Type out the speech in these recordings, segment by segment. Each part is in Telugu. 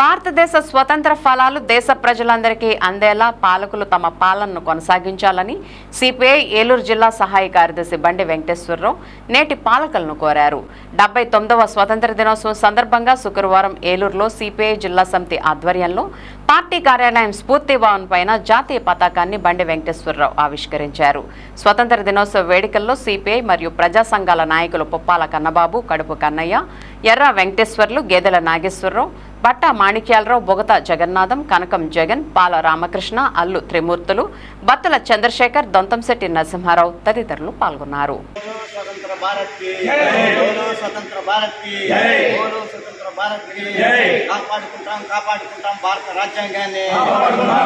భారతదేశ స్వతంత్ర ఫలాలు దేశ ప్రజలందరికీ అందేలా పాలకులు తమ పాలనను కొనసాగించాలని సిపిఐ ఏలూరు జిల్లా సహాయ కార్యదర్శి బండి వెంకటేశ్వరరావు నేటి పాలకులను కోరారు. డెబ్బై తొమ్మిదవ స్వతంత్ర దినోత్సవం సందర్భంగా శుక్రవారం ఏలూరులో సిపిఐ జిల్లా సమితి ఆధ్వర్యంలో పార్టీ కార్యాలయం స్ఫూర్తి భవన్ పైన జాతీయ పతాకాన్ని బండి వెంకటేశ్వరరావు ఆవిష్కరించారు. స్వతంత్ర దినోత్సవ వేడుకల్లో సిపిఐ మరియు ప్రజా సంఘాల నాయకులు పుప్పాల కన్నబాబు కడుపు కన్నయ్య ఎర్ర వెంకటేశ్వర్లు గేదెల నాగేశ్వరరావు బట్ట మాణిక్యాలరావు బొగత జగన్నాథం కనకం జగన్ పాల రామకృష్ణ అల్లు త్రిమూర్తులు బత్తుల చంద్రశేఖర్ దొంతంశెట్టి నరసింహారావు తదితరులు పాల్గొన్నారు. కాపాడుకుంటాం కాపాడుకుంటాం భారత రాజ్యాంగాన్ని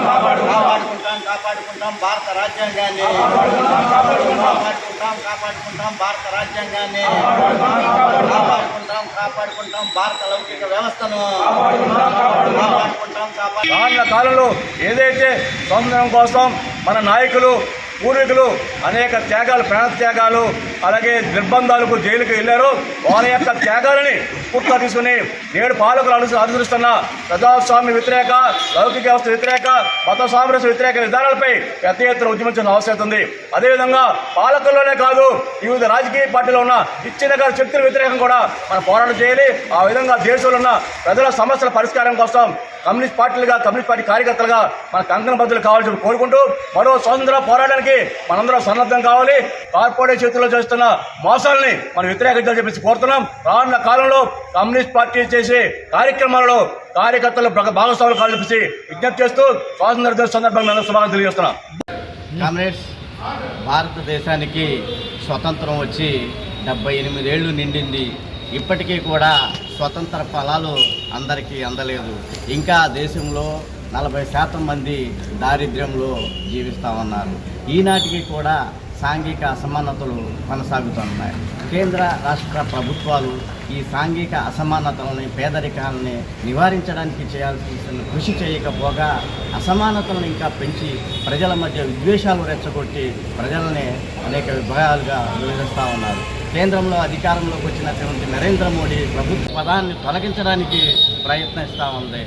కాపాడుకుంటాం కాపాడుకుంటాం భారత రాజ్యాంగాన్ని కాపాడుకుంటాం కాపాడుకుంటాం భారత రాజ్యాంగాన్ని కాపాడుకుంటాం. భారత లౌకిక వ్యవస్థను కాపాడుకుంటాం కాపాడు కాలంలో ఏదైతే స్వాతంత్రం కోసం మన నాయకులు పూర్వీకులు అనేక త్యాగాలు ప్రాణ త్యాగాలు అలాగే నిర్బంధాలకు జైలుకు వెళ్ళారు. వారి యొక్క త్యాగాలని స్ఫూర్తిగా తీసుకుని నేడు పాలకులు అను అనుసరిస్తున్న ప్రజాస్వామ్య వ్యతిరేక లౌకిక వ్యవస్థ వ్యతిరేక మత సామరస్య వ్యతిరేక విధానాలపై పెద్ద ఎత్తున ఉద్యమించిన అవసరం ఉంది అదేవిధంగా పాలకుల్లోనే కాదు వివిధ రాజకీయ పార్టీలో ఉన్న ఇచ్చిన శక్తుల వ్యతిరేకం కూడా మనం పోరాటం చేయాలి. ఆ విధంగా దేశంలో ఉన్న ప్రజల సమస్యల పరిష్కారం కోసం కమ్యూనిస్ట్ పార్టీలుగా కమ్యూనిస్ట్ పార్టీ కార్యకర్తలుగా మన కంకణ బద్దులు కావాల్సి కోరుకుంటూ మరో స్వాతంత్ర పోరాటానికి మనందరం సన్నద్ధం కావాలి. కార్పొరేట్ చేతుల్లో చేస్తున్న మోసాలని మనం వ్యతిరేకించాలని చెప్పేసి కోరుతున్నాం. రానున్న కాలంలో కమ్యూనిస్ట్ పార్టీ చేసే కార్యక్రమాలలో కార్యకర్తలు భాగస్వాములు కావాలని చెప్పేసి విజ్ఞప్తి చేస్తూ స్వాతంత్ర దిన సందర్భంగా మేము శుభాకాంక్షలు తెలియజేస్తున్నాం. కామ్రేడ్స్ భారతదేశానికి స్వతంత్రం వచ్చి డెబ్బై ఎనిమిదేళ్ళు నిండింది. ఇప్పటికీ కూడా స్వతంత్ర ఫలాలు అందరికీ అందలేదు. ఇంకా దేశంలో నలభై శాతం మంది దారిద్ర్యంలో జీవిస్తూ ఉన్నారు. ఈనాటికి కూడా సాంఘిక అసమానతలు కొనసాగుతున్నాయి. కేంద్ర రాష్ట్ర ప్రభుత్వాలు ఈ సాంఘిక అసమానతలని పేదరికాలని నివారించడానికి చేయాల్సిన కృషి చేయకపోగా అసమానతలను ఇంకా పెంచి ప్రజల మధ్య విద్వేషాలు రెచ్చగొట్టి ప్రజలని అనేక విభాగాలుగా విభజిస్తూ ఉన్నారు. కేంద్రంలో అధికారంలోకి వచ్చినటువంటి నరేంద్ర మోడీ ప్రభుత్వ పదాన్ని తొలగించడానికి ప్రయత్నిస్తూ ఉంది.